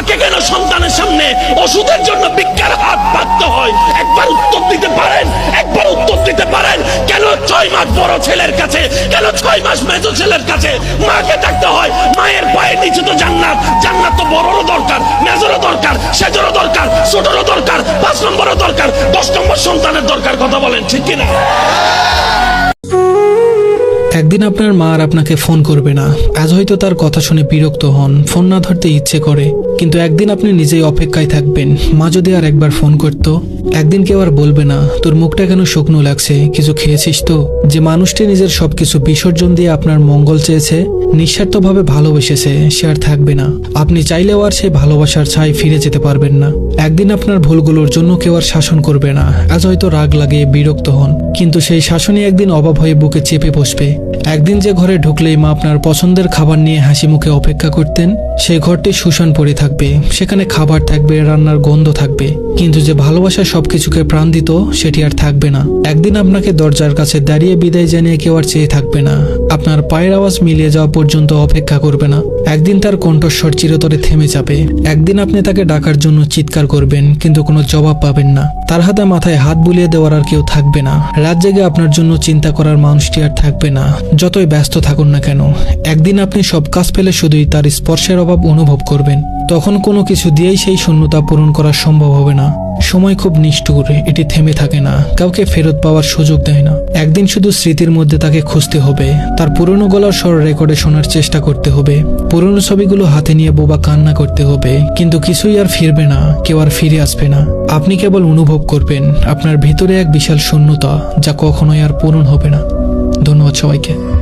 মাকে কেন সন্তানের সামনে ওষুধের জন্য ভিক্ষার হাত পাততে হয়? একবার উত্তর দিতে পারেন? একবার উত্তর দিতে পারেন? কেন ছয় মাস বড় ছেলের কাছে, কেন ছয় মাস মেজো ছেলের কাছে মাকে ডাকতে হয়? মায়ের পায়ের নিচে তো জান্নাত। জান্নাত তো বড়রও দরকার, মেজরও দরকার, সেজরও দরকার, ছোটরও দরকার, পাঁচ নম্বরও দরকার, দশ নম্বর সন্তানের দরকার, কথা বলেন ঠিক কিনা? একদিন আপনার মা আর আপনাকে ফোন করবে না। আজ হয়তো তার কথা শুনে বিরক্ত হন। ফোন না ধরতে ইচ্ছে করে, কিন্তু একদিন আপনি নিজেই অপেক্ষায় থাকবেন। মা যদি আর একবার ফোন করত, একদিন কেউ আর বলবে না, তোর মুখটা কেন শুকনো লাগছে? কিছু খেয়েছিস তো? যে মানুষটি নিজের সবকিছু বিসর্জন দিয়ে আপনার মঙ্গল চেয়েছে, নিঃস্বার্থভাবে ভালোবেসেছে, সে আর থাকবে না। আপনি চাইলেও আর সেই ভালোবাসার ছাই ফিরে যেতে পারবেন না। একদিন আপনার ভুলগুলোর জন্য কেউ আর শাসন করবে না। আজ হয়তো রাগ লাগে বিরক্ত হন। কিন্তু সেই শাসনই একদিন অভাব হয়ে বুকে চেপে বসবে। একদিন যে ঘরে ঢুকলেই মা আপনার পছন্দের খাবার নিয়ে হাসি মুখে অপেক্ষা করতেন সেই ঘরটি শুষণ পড়ে থাকবে, সেখানে খাবার থাকবে, রান্নার গন্ধ থাকবে, কিন্তু যে ভালোবাসা সবকিছুকে প্রাণ দিত সেটি আর থাকবে না। একদিন আপনাকে দরজার কাছে দাঁড়িয়ে বিদায় জানিয়ে কেউ আর চেয়ে থাকবে না। আপনার পায়ের আওয়াজ মিলিয়ে যাওয়া পর্যন্ত অপেক্ষা করবে না। একদিন তার কণ্ঠস্বর চিরতরে থেমে যাবে। একদিন আপনি তাকে ডাকার জন্য চিৎকার করবেন, কিন্তু কোনো জবাব পাবেন না। তার হাতে মাথায় হাত বুলিয়ে দেওয়ার আর কেউ থাকবে না। রাত জেগে আপনার জন্য চিন্তা করার মানুষটি আর থাকবে না। যতই ব্যস্ত থাকুন না কেন, একদিন আপনি সব কাজ পেলে শুধুই তার স্পর্শের অভাব অনুভব করবেন। তখন কোনো কিছু দিয়েই সেই শূন্যতা পূরণ করা সম্ভব হবে না। সময় খুব নিষ্ঠুর, এটি থেমে থাকে না। কাউকে ফেরত পাওয়ার সুযোগ দেয় না। একদিন শুধু স্মৃতির মধ্যে তাকে খুঁজতে হবে। তার পুরনো গলার স্বর রেকর্ডে শোনার চেষ্টা করতে হবে। পুরনো ছবিগুলো হাতে নিয়ে বোবা কান্না করতে হবে। কিন্তু কিছুই আর ফিরবে না। কেউ আর ফিরে আসবে না। আপনি কেবল অনুভব করবেন আপনার ভিতরে এক বিশাল শূন্যতা, যা কখনোই আর পূরণ হবে না। ধন্যবাদ সবাইকে।